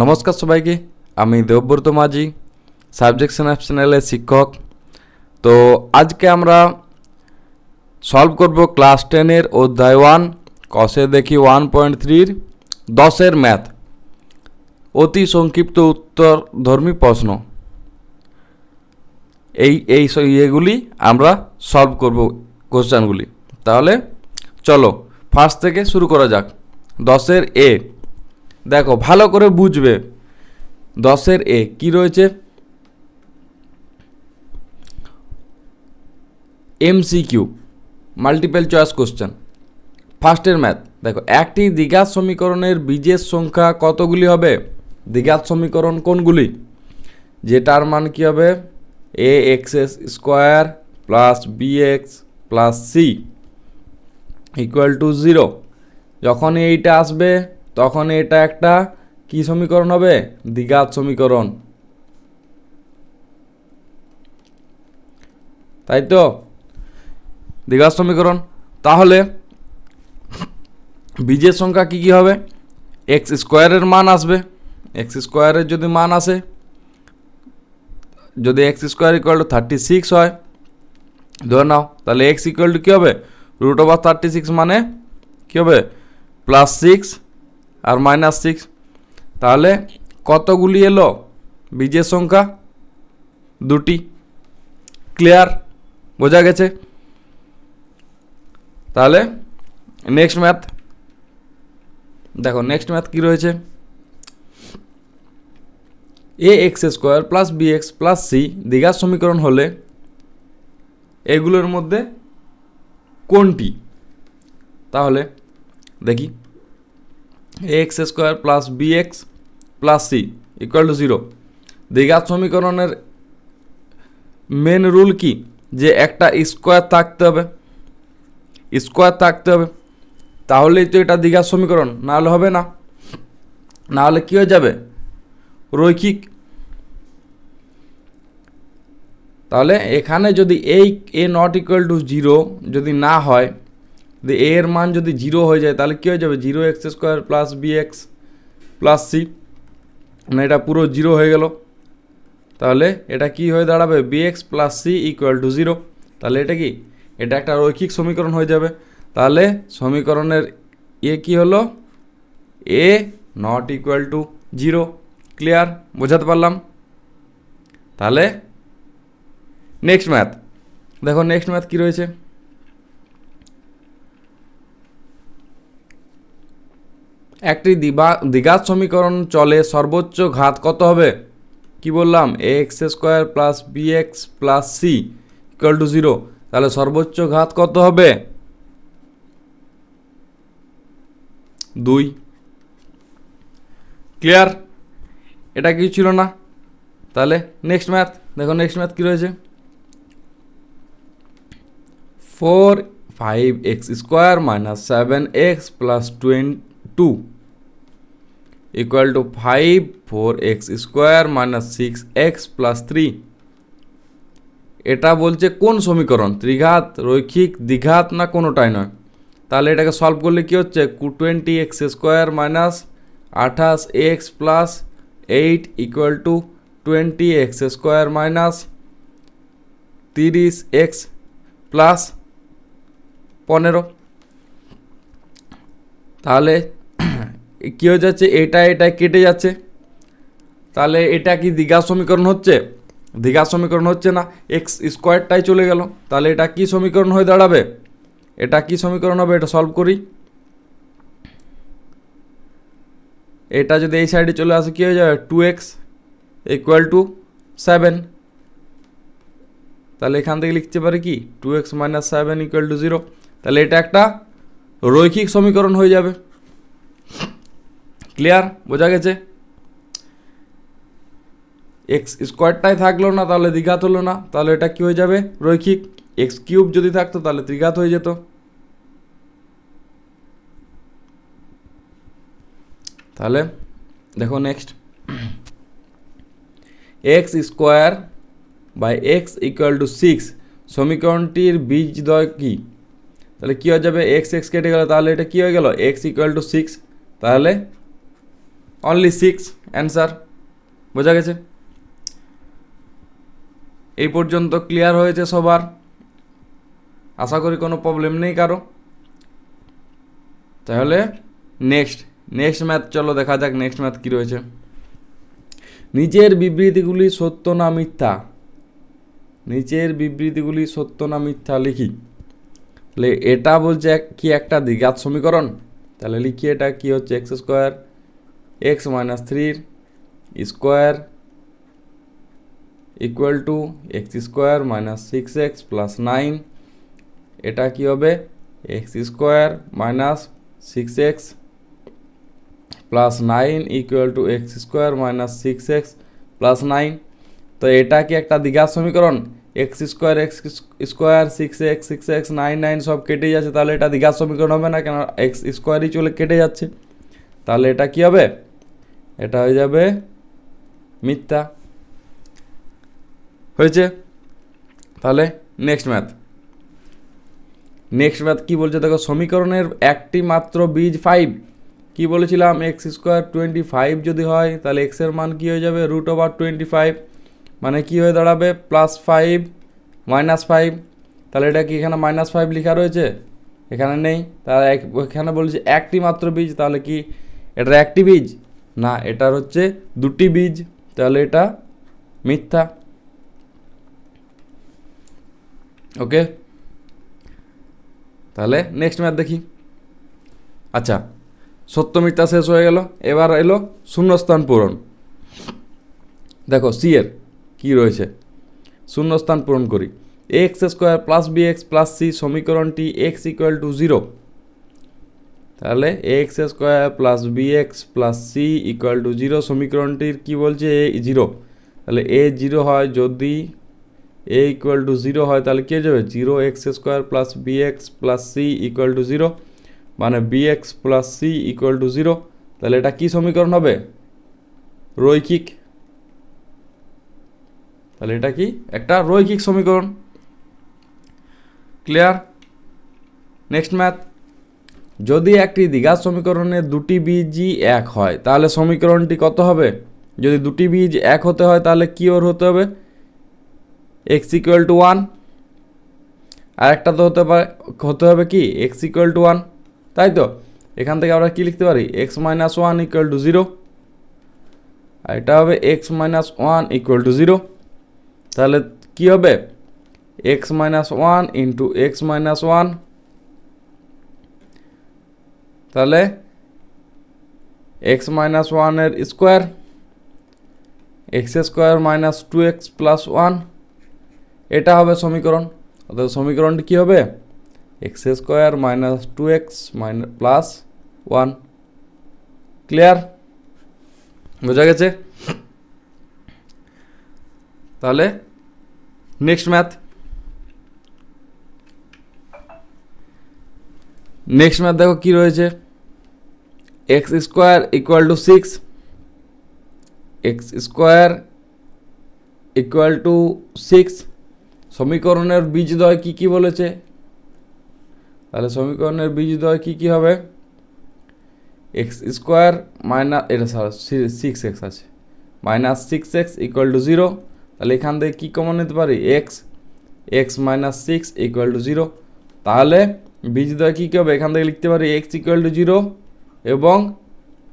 নমস্কার সবাইকে, আমি দেবব্রত মাঝি সাবজেকশন অ্যাপ চ্যানেলের শিক্ষক। তো আজকে আমরা সলভ করব ক্লাস টেনের অধ্যায় ওয়ান কষে দেখি ওয়ান পয়েন্ট থ্রির দশের ম্যাথ অতি সংক্ষিপ্ত উত্তর ধর্মী প্রশ্ন। এই এই ইয়েগুলি আমরা সলভ করব কোশ্চেনগুলি তাহলে চলো ফার্স্ট থেকে শুরু করা যাক। দশের এ দেখো, ভালো করে বুঝবে। দশের এ, কি রয়েছে? এমসিকিউ মাল্টিপল চয়েস কোশ্চেন ফার্স্টের ম্যাথ দেখো, একটি দ্বিঘাত সমীকরণের বীজের সংখ্যা কতগুলি হবে? দ্বিঘাত সমীকরণ কোনগুলি? যেটার মান কি হবে? A x s square plus b x plus c equal to zero যখন এইটা আসবে তখন এটা একটা কি সমীকরণ হবে? দ্বিঘাত সমীকরণ। তাই তো? দ্বিঘাত সমীকরণ। তাহলে বীজের সংখ্যা কি কি হবে? এক্স স্কোয়ারের মান আসবে। এক্স স্কোয়ারের যদি মান আসে, যদি x square equal to thirty six হয়, ধরে নাও, তাহলে এক্স ইকুয়াল টু কী হবে? রুট ওভার থার্টি সিক্স মানে কী হবে? প্লাস সিক্স আর মাইনাস সিক্স তাহলে কতগুলি এলো? বীজের সংখ্যা দুটি। ক্লিয়ার বোঝা গেছে? তাহলে নেক্সট ম্যাথ দেখো নেক্সট ম্যাথ কী রয়েছে? A x square plus b x plus c দ্বিঘাত সমীকরণ হলে এগুলোর মধ্যে কোনটি? তাহলে দেখি। A x square plus b x plus c equal to zero দ্বিঘাত সমীকরণের মেন রুল কি? যে একটা স্কোয়ার থাকতে হবে। স্কোয়ার থাকতে হবে। তাহলেই তো এটা দ্বিঘাত সমীকরণ না হলে হবে না। না হলে কী হয়ে যাবে? রৈখিক। তাহলে এখানে যদি এই a not equal to zero যদি না হয় যদি এ এর মান যদি জিরো হয়ে যায়, তাহলে কী হয়ে যাবে? Zero x square plus b x plus c মানে এটা পুরো জিরো হয়ে গেল। তাহলে এটা কি হয়ে দাঁড়াবে? B x plus c equal to zero তাহলে এটা কি? এটা একটা রৈখিক সমীকরণ হয়ে যাবে। তাহলে সমীকরণের এ কি হলো? A not equal to zero clear বোঝাতে পারলাম? তাহলে নেক্সট ম্যাথ দেখো নেক্সট ম্যাথ কি রয়েছে? একটি দিবা, দ্বিঘাত সমীকরণ চলে সর্বোচ্চ ঘাত কত হবে? কি বললাম? A x square plus b x plus c equal to zero তাহলে সর্বোচ্চ ঘাত কত হবে? দুই। ক্লিয়ার এটা কি ছিল না? তাহলে নেক্সট ম্যাথ দেখো নেক্সট ম্যাথ কী রয়েছে? Four five x square minus seven x plus twenty two five four x square minus six x plus three এটা বলছে কোন সমীকরণ? ত্রিঘাত, রৈখিক, দ্বিঘাত না কোনোটাই নয়? তাহলে এটাকে সলভ করলে কি হচ্ছে? টোয়েন্টি এক্স স্কোয়ার মাইনাস আঠাশ x plus eight equal to twenty x square minus তিরিশ এক্স প্লাস পনেরো। তাহলে কী হয়ে যাচ্ছে? এটা এটা কেটে যাচ্ছে। তাহলে এটা কি দ্বিঘাত সমীকরণ হচ্ছে? দ্বিঘাত সমীকরণ হচ্ছে না এক্স স্কোয়ারটাই চলে গেল। তাহলে এটা কি সমীকরণ হয়ে দাঁড়াবে? এটা কি সমীকরণ হবে? এটা সলভ করি। এটা যদি এই সাইডে চলে আসে, কী হয়ে যাবে? Two x equal to seven তাহলে এখান থেকে লিখতে পারি কি? Two x minus seven equal to zero তাহলে এটা একটা রৈখিক সমীকরণ হয়ে যাবে। ক্লিয়ার বোঝা গেছে? এক্স স্কোয়ারটাই থাকল না, তাহলে দ্বিঘাত হলো না। তাহলে এটা কি হয়ে যাবে? রৈখিক। এক্স কিউব যদি থাকতো, তাহলে ত্রিঘাত হয়ে যেত। তাহলে দেখো next x square by x equal to six সমীকরণটির বীজদ্বয় কী? তাহলে কী হয়ে যাবে? এক্স এক্স কেটে গেল, তাহলে এটা কী হয়ে গেল? এক্স ইকুয়াল টু সিক্স তাহলে অনলি সিক্স অ্যান্সার বোঝা গেছে? এই পর্যন্ত ক্লিয়ার হয়েছে সবার। আশা করি কোনো প্রবলেম নেই কারও। তাহলে নেক্সট নেক্সট ম্যাথ চলো দেখা যাক নেক্সট ম্যাথ কী রয়েছে। নিচের বিবৃতিগুলি সত্য না মিথ্যা? নিচের বিবৃতিগুলি সত্য না মিথ্যা লিখি। তাহলে এটা বলছে কি একটা দ্বিঘাত সমীকরণ? তাহলে লিখি এটা, কি হচ্ছে এক্স স্কোয়ার এক্স মাইনাস থ্রির square equal to x square minus six x plus nine এটা কি হবে? X square minus six x plus nine equal to x square minus six x plus nine তো এটা কি একটা দ্বিঘাত সমীকরণ? X square x square six x six x nine nine সব কেটে যাচ্ছে। তাহলে এটা দ্বিঘাত সমীকরণ হবে না কেন? এক্স স্কোয়ারই চলে কেটে যাচ্ছে। তাহলে এটা কি হবে? এটা হয়ে যাবে মিথ্যা। হয়েছে? তাহলে নেক্সট ম্যাথ নেক্সট ম্যাথ কী বলছে? দেখো, সমীকরণের একটি মাত্র বীজ ফাইভ কী বলেছিলাম? এক্স স্কোয়ার টোয়েন্টি ফাইভ যদি হয়, তাহলে এক্সের মান কী হয়ে যাবে? রুট ওভার টোয়েন্টি ফাইভ মানে কী হয়ে দাঁড়াবে? প্লাস ফাইভ মাইনাস ফাইভ তাহলে এটা কি এখানে মাইনাস ফাইভ লেখা রয়েছে? এখানে নেই। তাহলে এখানে বলছে একটি মাত্র বীজ, তাহলে কি এটার একটি বীজ? না, এটার হচ্ছে দুটি বীজ, তাহলে এটা মিথ্যা। ওকে? তাহলে নেক্সট ম্যাথ দেখি। আচ্ছা সত্য মিথ্যা শেষ হয়ে গেল, এবার এলো শূন্যস্থান পূরণ। দেখো সি এর কী রয়েছে? শূন্যস্থান পূরণ করি। X square plus b x plus c সমীকরণটি এক্স ইকুয়াল টু জিরো তাহলে x square plus b x plus c equal to zero সমীকরণটির কী বলছে? এ জিরো তাহলে এ জিরো হয় যদি এ ইকুয়াল টু জিরো হয়, তাহলে কী যাবে? Zero x square plus b x plus c equal to zero মানে b x plus c equal to zero তাহলে এটা কী সমীকরণ হবে? রৈখিক। তাহলে এটা কি? একটা রৈখিক সমীকরণ। ক্লিয়ার নেক্সট ম্যাথ যদি একটি দ্বিঘাত সমীকরণে দুটি বীজই এক হয়, তাহলে সমীকরণটি কত হবে? যদি দুটি বীজ এক হতে হয়, তাহলে কি ওর হতে হবে? এক্স ইকুয়াল টু ওয়ান আর একটা তো হতে পারে, হতে হবে কি? এক্স ইকুয়াল টু ওয়ান তাই তো? এখান থেকে আমরা কি লিখতে পারি? X minus one equal to zero আর এটা হবে x minus one equal to zero তাহলে কি হবে? X minus one into x minus one তাহলে এক্স মাইনাস ওয়ানের square x square minus two x plus one এটা হবে সমীকরণ। অর্থাৎ সমীকরণটি কী হবে? X square minus two x minus plus one clear বোঝা গেছে? তাহলে নেক্সট ম্যাথ নেক্সট ম্যাথ দেখো কী রয়েছে? X square equal to six x square equal to six সমীকরণের বীজদ্বয় কী কী বলেছে? তাহলে সমীকরণের বীজদ্বয় কী কী হবে? এক্স স্কোয়ার মাইনাস এটা সিক্স এক্স আছে। Minus six x equal to zero তাহলে এখান থেকে কী কমন নিতে পারি? X x minus six equal to zero তাহলে বীজদ্বয় কী কী হবে? এখান থেকে লিখতে পারি এক্স ইকুয়াল টু জিরো এবং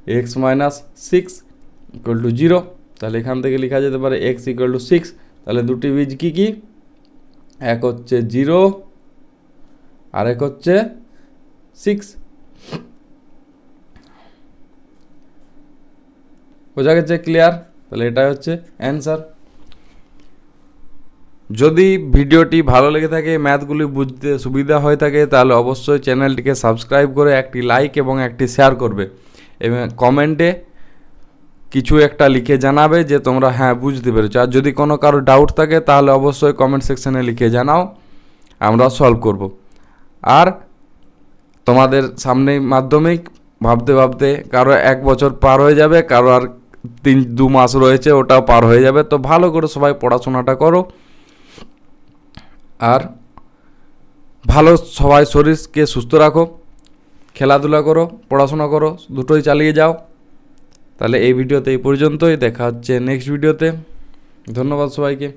x minus six equal to zero তাহলে এখান থেকে লেখা যেতে পারে এক্স ইকুয়াল টু সিক্স তাহলে দুটি বীজ কী কী? এক হচ্ছে জিরো আর এক হচ্ছে সিক্স বোঝা গেছে ক্লিয়ার তাহলে এটাই হচ্ছে অ্যান্সার যদি ভিডিওটি ভালো লেগে থাকে, ম্যাথগুলি বুঝতে সুবিধা হয়ে থাকে, তাহলে অবশ্যই চ্যানেলটিকে সাবস্ক্রাইব করে একটি লাইক এবং একটি শেয়ার করবে। এবং কমেন্টে কিছু একটা লিখে জানাবে যে তোমরা হ্যাঁ বুঝতে পেরেছ। আর যদি কোনো কারও ডাউট থাকে, তাহলে অবশ্যই কমেন্ট সেকশানে লিখে জানাও। আমরা সলভ করব। আর তোমাদের সামনে মাধ্যমিক, ভাবতে ভাবতে কারও এক বছর পার হয়ে যাবে, কারও আর তিন, দু মাস রয়েছে, ওটাও পার হয়ে যাবে। তো ভালো করে সবাই পড়াশোনাটা করো। আর ভালো সবাই শরীরকে সুস্থ রাখো, খেলাধুলা করো, পড়াশোনা করো, দুটোই চালিয়ে যাও। তাহলে এই ভিডিওতে এই পর্যন্তই, দেখা হচ্ছে নেক্সট ভিডিওতে ধন্যবাদ সবাইকে।